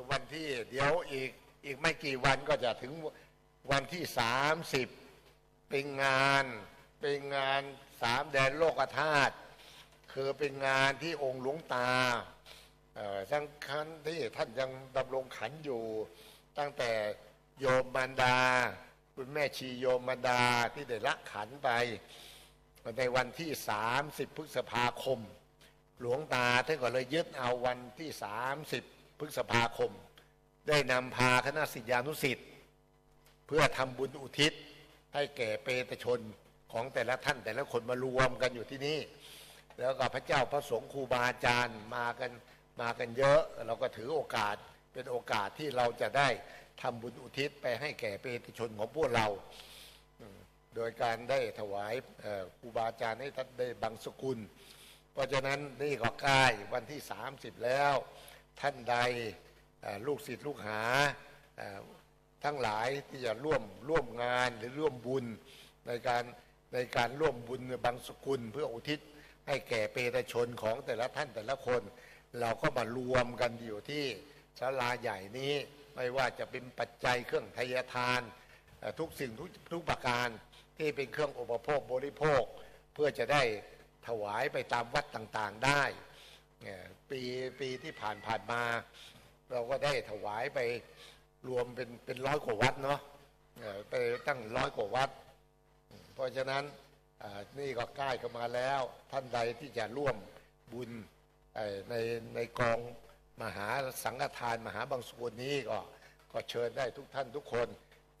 คือวันที่ เดี๋ยวอีกอีกไม่กี่วันก็จะถึงวันที่สามสิบเป็นงานเป็นงานสามแดนโลกธาตุคือเป็นงานที่องค์หลวงตาเออทั้งคันที่ท่านยังดำรงขันอยู่ ตั้งแต่โยมมารดา คุณแม่ชีโยมมารดาที่ได้ละขันไปในวันที่30พฤษภาคม หลวงตาท่านก็เลยยึดเอาวันที่30 พฤษภาคม ได้นำพาคณะสิทธิานุสิทธิ์เพื่อทำบุญอุทิศ ให้แก่เปตชนของแต่ละท่านแต่ละคนมารวมกันอยู่ที่นี่ แล้วก็พระเจ้าพระสงฆ์ครูบาอาจารย์มากันมากันเยอะ เราก็ถือโอกาสเป็นโอกาสที่เราจะได้ทำบุญอุทิศไปให้แก่เปตชนของพวกเรา โดยการได้ถวายครูบาอาจารย์ให้ท่านได้บังสกุล เพราะฉะนั้นนี่ก็ใกล้วันที่ 30 แล้ว ท่านใดลูกศิษย์ลูกหาทั้งหลายที่จะร่วมร่วมงานหรือร่วมบุญในการในการร่วมบุญบางสกุลเพื่ออุทิศให้แก่เปตชนของแต่ละท่านแต่ละคน เราก็มารวมกันอยู่ที่ศาลาใหญ่นี้ไม่ว่าจะเป็นปัจจัยเครื่องทายทาน ทุกสิ่งทุกทุกประการที่เป็นเครื่องอุปโภคบริโภค เพื่อจะได้ถวายไปตามวัดต่างๆได้ ปีปีที่ผ่านผ่านมา เราก็ได้ถวายไปรวมเป็นเป็นร้อยกว่าวัดเนาะไปตั้งร้อยกว่าวัด เพราะฉะนั้นนี่ก็ใกล้เข้ามาแล้ว ท่านใดที่จะร่วมบุญในในกองมหาสังฆทานมหาบางสกุลนี้ก็ก็เชิญได้ทุกท่านทุกคน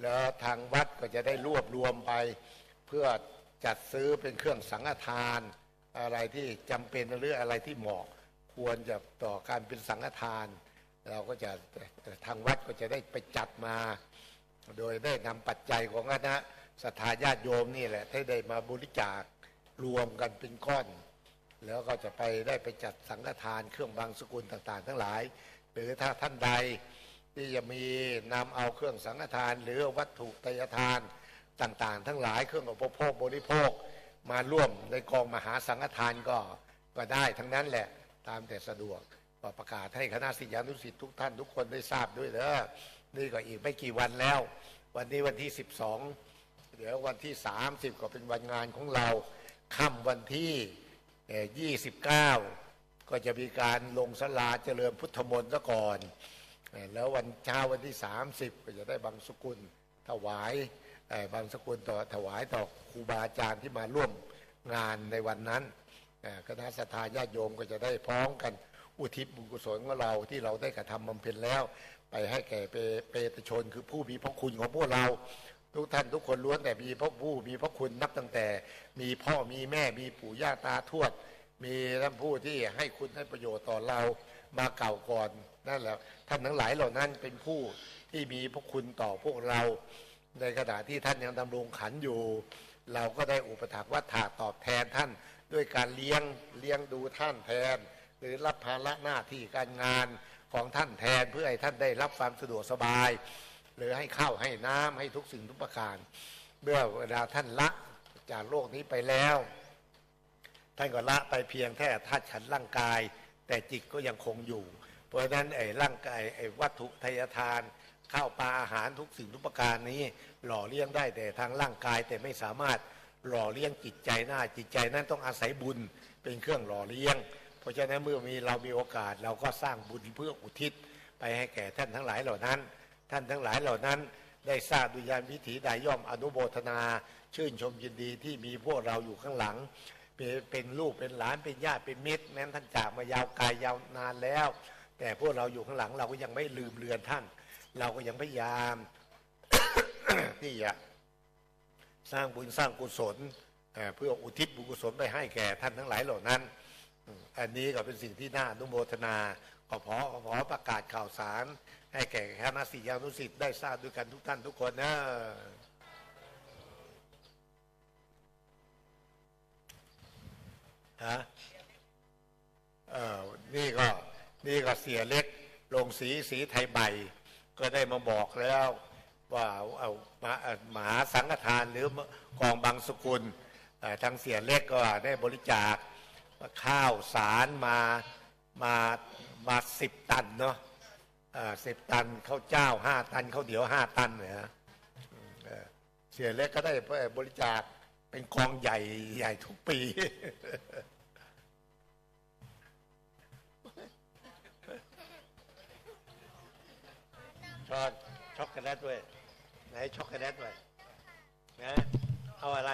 แล้วทางวัดก็จะได้รวบรวมไป เพื่อจัดซื้อเป็นเครื่องสังฆทาน อะไรที่จำเป็นหรืออะไรที่เหมาะ ควรจะต่อการเป็นสังฆทาน เราก็จะทางวัดก็จะได้ไปจัดมา โดยได้นำปัจจัยของคณะศรัทาญาติโยมนี่แหละที่ได้มาบริจาครวมกันเป็นก้อน แล้วก็จะไปได้ไปจัดสังฆทานเครื่องบางสกุลต่างๆ ทั้งหลาย หรือถ้าท่านใดที่จะมีนำเอาเครื่องสังฆทาน หรือวัตถุทายทานต่างๆ ทั้งหลายเครื่องอุปโภคบริโภคมาร่วมในกองมหาสังฆทานก็ก็ได้ทั้งนั้นแหละ ตามแต่สะดวกก็ประกาศให้คณะศิษยานุศิษย์ทุกท่านทุกคนได้ทราบด้วยเด้อนี่ก็อีกไม่กี่วันแล้ว วันนี้วันที่ 12 เดี๋ยววันที่ 30 ก็เป็นวันงานของเราค่ำวันที่เอ่อ29 ก็จะมีการลงสลาเจริญพุทธมนต์ซะก่อน แล้ววันเช้าวันที่ 30 ก็จะได้บางสกุลถวายบางสกุลต่อถวายต่อครูบาอาจารย์ที่มาร่วมงานในวันนั้น คณะสัทธาญาติโยมก็จะได้พร้อมกันอุทิศบุญกุศลของเราที่เราได้กระทำบำเพ็ญแล้ว ไปให้แก่เปเปตชนคือผู้มีพระคุณของพวกเรา ทุกท่านทุกคนล้วนแต่มีพระผู้มีพระคุณนับตั้งแต่ มีพ่อมีแม่มีปู่ย่าตาทวด มีท่านผู้ที่ให้คุณให้ประโยชน์ต่อเรามาเก่าก่อนนั่นแหละท่านทั้งหลายเหล่านั้นเป็นผู้ที่มีพระคุณต่อพวกเรา ในขณะที่ท่านยังดำรงขันอยู่ เราก็ได้อุปถัมภ์วัฏฏะตอบแทนท่าน ด้วยการเลี้ยงเลี้ยงดูท่านแทน หรือรับภาระหน้าที่การงานของท่านแทนเพื่อให้ท่านได้รับความสะดวกสบาย หรือให้ข้าวให้น้ำให้ทุกสิ่งทุกประการ เมื่อเวลาท่านละจากโลกนี้ไปแล้ว ท่านก็ละไปเพียงแค่ธาตุขันร่างกาย แต่จิตก็ยังคงอยู่ เพราะฉะนั้นไอ้ร่างกายไอ้วัตถุทายทานข้าวปลาอาหารทุกสิ่งทุกประการนี้ หล่อเลี้ยงได้แต่ทางร่างกายแต่ไม่สามารถ หล่อเลี้ยงจิตใจได้จิตใจนั้นต้องอาศัยบุญเป็นเครื่องหล่อเลี้ยง เพราะฉะนั้นเมื่อมีเรามีโอกาสเราก็สร้างบุญเพื่ออุทิศ ไปให้แก่ท่านทั้งหลายเหล่านั้น ท่านทั้งหลายเหล่านั้นได้ทราบดุยานวิถีใดย่อมอนุโมทนา ชื่นชมยินดีที่มีพวกเราอยู่ข้างหลัง เป็นลูกเป็นหลานเป็นญาติเป็นมิตรแม้นท่านจากมายาวไกลยาวนานแล้ว แต่พวกเราอยู่ข้างหลังเราก็ยังไม่ลืมเลือนท่าน เราก็ยังพยายามที่จะ สร้างบุญสร้างกุศลเพื่ออุทิศบุญกุศลไปให้แก่ท่านทั้งหลายเหล่านั้น อันนี้ก็เป็นสิ่งที่น่าอนุโมทนาขอขอขอประกาศข่าวสาร ให้แก่คณะศิษยานุศิษย์ได้ทราบด้วยกันทุกท่านทุกคนนะฮะเออนี่ก็นี่ก็เสียเล็กลงสีสีไทยใบ ก็ได้มาบอกแล้ว ว่าเอามามหาสังฆทานหรือกองบางสกุลเอ่ทางเสียเล็กก็ได้บริจาคข้าวสารมามามาสิบตันเนาะสิบตันข้าวเจ้าห้าตันข้าวเดียวห้าตันเนี่ยเสียเล็กก็ได้บริจาคเป็นกองใหญ่ใหญ่ทุกปีช็อกช็อกโกแลตด้วย ให้ช็อกโกแลตด้วยนะเอาอะไร